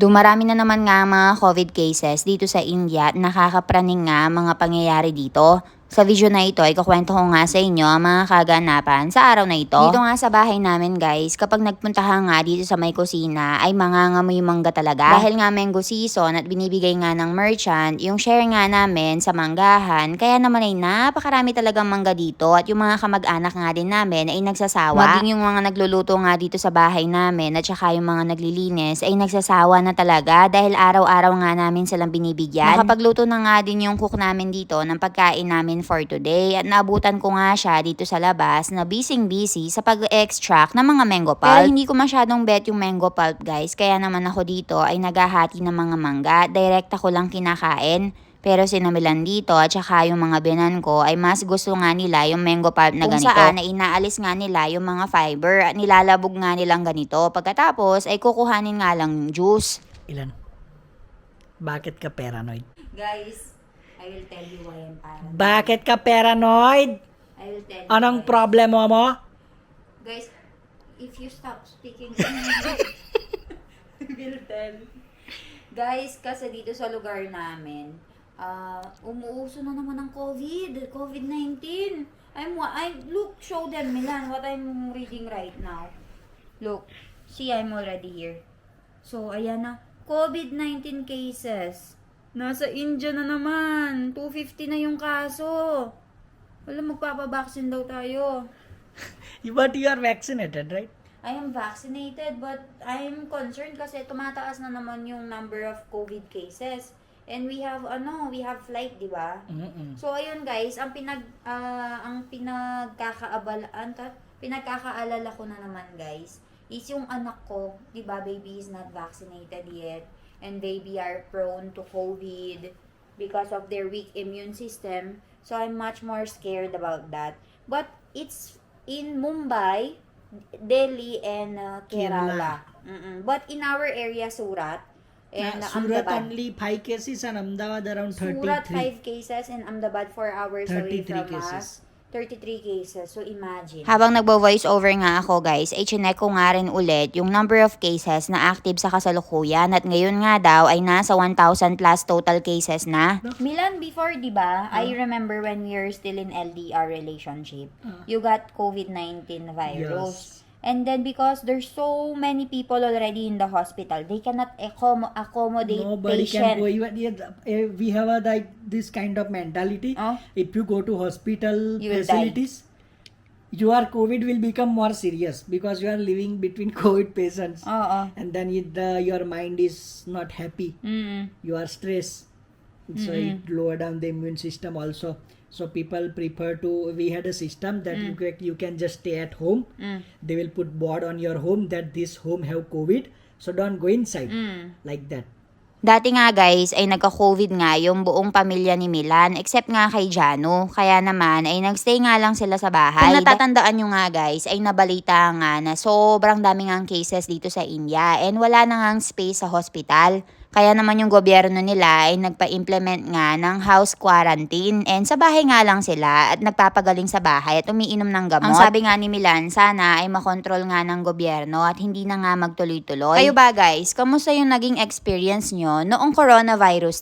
Dumarami na naman nga mga COVID cases dito sa India at nakakapraning nga mga pangyayari dito. Sa video na ito ay kukwento ko nga sa inyo ang mga kaganapan sa araw na ito. Dito nga sa bahay namin guys, kapag nagpunta ka nga dito sa may kusina ay mangangamoy mangga talaga. Dahil nga mango season at binibigay nga ng merchant yung share nga namin sa manggahan, kaya naman ay napakarami talagang mangga dito at yung mga kamag-anak nga din namin ay nagsasawa. Maging yung mga nagluluto nga dito sa bahay namin at saka yung mga naglilinis ay nagsasawa na talaga dahil araw-araw nga namin silang binibigyan. Nakapagluto na nga din yung cook namin dito ng pagkain namin for today at naabutan ko nga siya dito sa labas na busy-busy sa pag-extract ng mga mango pulp. Pero hindi ko masyadong bet yung mango pulp guys kaya naman ako dito ay naghahati ng mga mangga. Direct ako lang kinakain. Pero sinamilan dito at saka yung mga binan ko ay mas gusto nga nila yung mango pulp na Kung ganito. saan na inaalis nga nila yung mga fiber at nilalabog nga nilang ganito. Pagkatapos ay kukuhanin nga lang yung juice. Ilan? Bakit ka paranoid? Guys, I will tell you why I'm paranoid. Bakit ka paranoid? I will tell you Anong why. problema mo? Guys, if you stop speaking English, I will tell. Guys, kasi dito sa lugar namin, ah umuuso na naman ang COVID, COVID-19. I'm, I, look, show them, Milan, what I'm reading right now. Look, see, I'm already here. So, ayan na, COVID-19 cases. Nasa India na naman. 250 na yung kaso. Wala, magpapabaksin daw tayo. But you are vaccinated, right? I am vaccinated but I'm concerned kasi tumataas na naman yung number of COVID cases. And we have ano, we have flight, di ba? Mm-mm. So ayun guys, ang pinag ah, ang pinagkakaabalaan ka, pinagkakaalala ko na naman guys, is yung anak ko, 'di ba, baby is not vaccinated yet and baby are prone to COVID because of their weak immune system. So I'm much more scared about that. But it's in Mumbai, Delhi and uh, Kerala. Mm-mm. But in our area Surat and Na, Surat Ahmedabad. only 5 cases and Ahmedabad around 33. Surat 5 cases and Ahmedabad 4 hours away 33 from cases. us. 33 cases. So imagine. Habang nagbo-voice over nga ako guys, ay chinek ko nga rin ulit yung number of cases na active sa kasalukuyan at ngayon nga daw ay nasa 1,000 plus total cases na. Milan, before di ba, I remember when we were still in LDR relationship, Ah. you got COVID-19 virus. Yes. And then because there's so many people already in the hospital, they cannot accom- accommodate Nobody patient. can go. Even eh, we have a like this kind of mentality. If you go to hospital You facilities, your COVID will become more serious because you are living between COVID patients, Oo. and then it, the, your mind is not happy. Mm. You are stressed, so it lower down the immune system also. So people prefer to. We had a system that you can, you can just stay at home. Mm. They will put board on your home that this home have COVID, so don't go inside Mm. like that. Dati nga guys ay nagka-COVID nga yung buong pamilya ni Milan except nga kay Jano. Kaya naman ay nagstay nga lang sila sa bahay. Kung natatandaan nyo nga guys ay nabalita nga na sobrang dami nga ang cases dito sa India and wala na nga ang space sa hospital. Kaya naman yung gobyerno nila ay nagpa-implement nga ng house quarantine and sa bahay nga lang sila at nagpapagaling sa bahay at umiinom ng gamot. Ang sabi nga ni Milan, sana ay makontrol nga ng gobyerno at hindi na nga magtuloy-tuloy. Kayo ba guys, kamusta yung naging experience nyo noong coronavirus